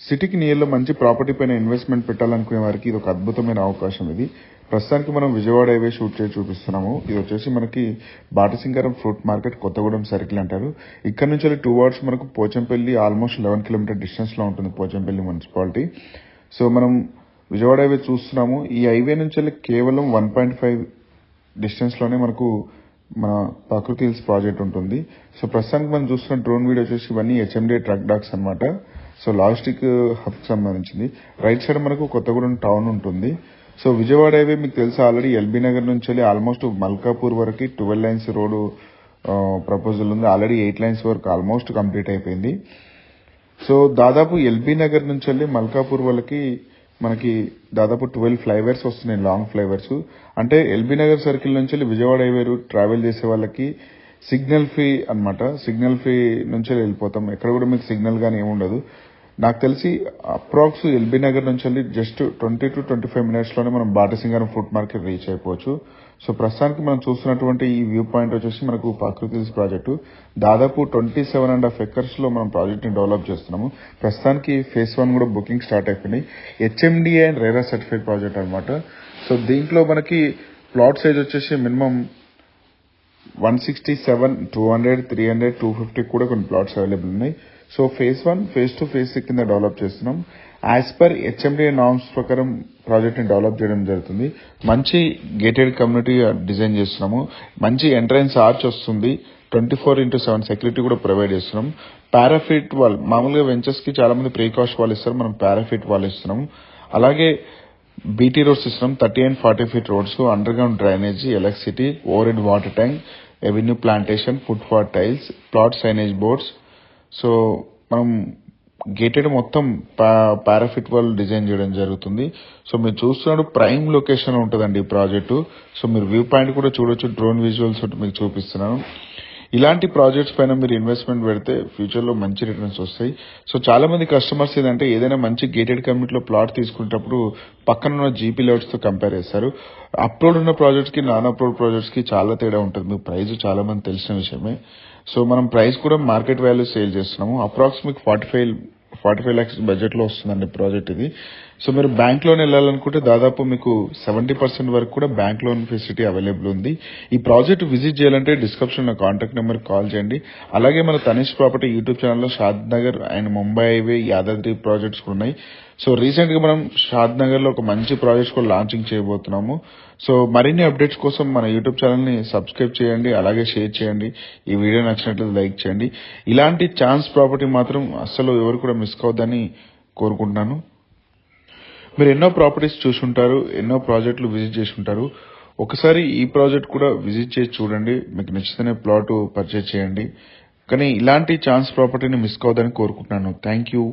సిటీకి నియర్లో మంచి ప్రాపర్టీ పైన ఇన్వెస్ట్మెంట్ పెట్టాలనుకునే వారికి ఇది ఒక అద్భుతమైన అవకాశం ఇది. ప్రస్తుతానికి మనం విజయవాడ హైవే షూట్ చేసి చూపిస్తున్నాము. ఇది వచ్చేసి మనకి Batasingaram fruit market Kothagudem circle అంటారు. ఇక్కడ నుంచి వెళ్ళి టూ అవర్స్ మనకు పోచంపల్లి ఆల్మోస్ట్ లెవెన్ కిలోమీటర్ డిస్టెన్స్లో ఉంటుంది పోచంపల్లి మున్సిపాలిటీ. సో మనం విజయవాడ హైవే చూస్తున్నాము. ఈ హైవే నుంచి వెళ్ళి కేవలం వన్ పాయింట్ ఫైవ్ డిస్టెన్స్లోనే మనకు మన ప్రకృతి హిల్స్ ప్రాజెక్ట్ ఉంటుంది. సో ప్రస్తుతానికి మనం చూస్తున్న డ్రోన్ వీడియో వచ్చేసి ఇవన్నీ హెచ్ఎండి ట్రక్ డాక్స్ అన్నమాట. సో లాజిస్టిక్ హబ్ సంబంధించింది. రైట్ సైడ్ మనకు కొత్తగూడెం టౌన్ ఉంటుంది. సో విజయవాడ హైవే మీకు తెలుసు? ఆల్రెడీ ఎల్బీ నగర్ నుంచి వెళ్ళి ఆల్మోస్ట్ మల్కాపూర్ వరకు ట్వెల్వ్ లైన్స్ రోడ్ ప్రపోజల్ ఉంది. ఆల్రెడీ ఎయిట్ లైన్స్ వరకు ఆల్మోస్ట్ కంప్లీట్ అయిపోయింది. సో దాదాపు ఎల్బీ నగర్ నుంచి వెళ్ళి మల్కాపూర్ వాళ్ళకి మనకి దాదాపు ట్వెల్వ్ ఫ్లైవర్స్ వస్తున్నాయి లాంగ్ ఫ్లైవర్స్. అంటే ఎల్బీ నగర్ సర్కిల్ నుంచి వెళ్ళి విజయవాడ హైవే రూట్ ట్రావెల్ చేసే వాళ్ళకి సిగ్నల్ ఫీ అన్నమాట. సిగ్నల్ ఫీ నుంచి వెళ్ళిపోతాం. ఎక్కడ కూడా మీకు సిగ్నల్ కానీ ఏమి ఉండదు నాకు తెలిసి అప్రాక్స్ ఎల్బీ నగర్ నుంచి వెళ్ళి just twenty to twenty five మినిట్స్లోనే మనం బాటసింగారం ఫుడ్ మార్కెట్ రీచ్ అయిపోవచ్చు. సో ప్రస్తుతానికి మనం చూస్తున్నటువంటి ఈ వ్యూ పాయింట్ వచ్చేసి మనకు ప్రకృతి ప్రాజెక్టు. దాదాపు ట్వంటీ సెవెన్ అండ్ హాఫ్ ఎకర్స్లో మనం ప్రాజెక్ట్ని డెవలప్ చేస్తున్నాము. ప్రస్తుతానికి ఫేస్ వన్ కూడా బుకింగ్ స్టార్ట్ అయిపోయినాయి HMDA and RERA certified project అనమాట సో దీంట్లో మనకి ప్లాట్ సైజ్ వచ్చేసి minimum one sixty seven two hundred three hundred two fifty కూడా కొన్ని ప్లాట్స్ అవైలబుల్ ఉన్నాయి. So phase one phase two phase కింద డెవలప్ చేస్తున్నాం. యాజ్ పర్ హెచ్ఎండి నామ్స్ ప్రకారం ప్రాజెక్ట్ని డెవలప్ చేయడం జరుగుతుంది. మంచి గేటెడ్ కమ్యూనిటీ డిజైన్ చేస్తున్నాము. మంచి ఎంట్రన్స్ ఆర్చ్ వస్తుంది. Twenty four into seven security కూడా ప్రొవైడ్ చేస్తున్నాం. పారాఫిట్ వాల్ మామూలుగా వెంచర్స్కి చాలా మంది ప్రీకాస్ట్ వాల్ ఇస్తారు. మనం పారాఫిట్ వాల్ ఇస్తున్నాం. అలాగే బీటీ రోడ్స్ ఇస్తున్నాం. Thirty and forty feet roads under ground drainage electricity over head water tank avenue plantation foot path tiles plot signage boards so మనం గేటెడ్ మొత్తం పారాఫిట్ వాల్ డిజైన్ చేయడం జరుగుతుంది. So మీరు చూస్తున్నప్పుడు prime location ఉంటుందండి ఈ project. So మీరు view point కూడా చూడొచ్చు డ్రోన్ విజువల్స్ మీకు చూపిస్తున్నాను. ఇలాంటి ప్రాజెక్ట్స్ పైన మీరు ఇన్వెస్ట్మెంట్ పెడితే ఫ్యూచర్లో మంచి రిటర్న్స్ వస్తాయి. సో చాలా మంది కస్టమర్స్ ఏంటంటే ఏదైనా మంచి గేటెడ్ కమ్యూనిటీలో ప్లాట్ తీసుకునేటప్పుడు పక్కన ఉన్న జీపీ లేఅవుట్స్తో కంపేర్ చేస్తారు. అప్లోడ్ ఉన్న ప్రాజెక్ట్స్కి నాన్ అప్లోడ్ ప్రాజెక్ట్స్కి చాలా తేడా ఉంటుంది. మీకు ప్రైస్ చాలా మంది తెలిసిన విషయమే. సో మనం ప్రైస్ కూడా మార్కెట్ వాల్యూ సేల్ చేస్తున్నాము. అప్రాక్స్ మీకు forty five forty five lakhs బడ్జెట్లో వస్తుందండి ప్రాజెక్ట్ ఇది. సో మీరు బ్యాంక్ లోన్ వెళ్ళాలనుకుంటే దాదాపు మీకు సెవెంటీ పర్సెంట్ వరకు కూడా బ్యాంక్ లోన్ ఫెసిలిటీ అవైలబుల్ ఉంది. ఈ ప్రాజెక్ట్ విజిట్ చేయాలంటే డిస్క్రిప్షన్లో కాంటాక్ట్ నెంబర్ కాల్ చేయండి. అలాగే మన తనిష్ ప్రాపర్టీ యూట్యూబ్ ఛానల్లో Shadnagar and Mumbai highway Yadadri projects కూడా ఉన్నాయి. సో రీసెంట్గా మనం షాద్ నగర్లో ఒక మంచి ప్రాజెక్ట్ కూడా లాంచింగ్ చేయబోతున్నాము. సో మరిన్ని అప్డేట్స్ కోసం మన యూట్యూబ్ ఛానల్ని సబ్స్క్రైబ్ చేయండి అలాగే షేర్ చేయండి. ఈ వీడియో నచ్చినట్లయితే లైక్ చేయండి. ఇలాంటి ఛాన్స్ ప్రాపర్టీ మాత్రం అస్సలు ఎవరు కూడా మిస్ కావద్దని కోరుకుంటున్నాను. మీరు ఎన్నో ప్రాపర్టీస్ చూసుంటారు ఎన్నో ప్రాజెక్టులు విజిట్ చేసి ఉంటారు ఒకసారి ఈ ప్రాజెక్ట్ కూడా విజిట్ చేసి చూడండి. మీకు నచ్చితేనే ప్లాట్ పర్చేజ్ చేయండి. కానీ ఇలాంటి ఛాన్స్ ప్రాపర్టీని మిస్ కావద్దని కోరుకుంటున్నాను. Thank you.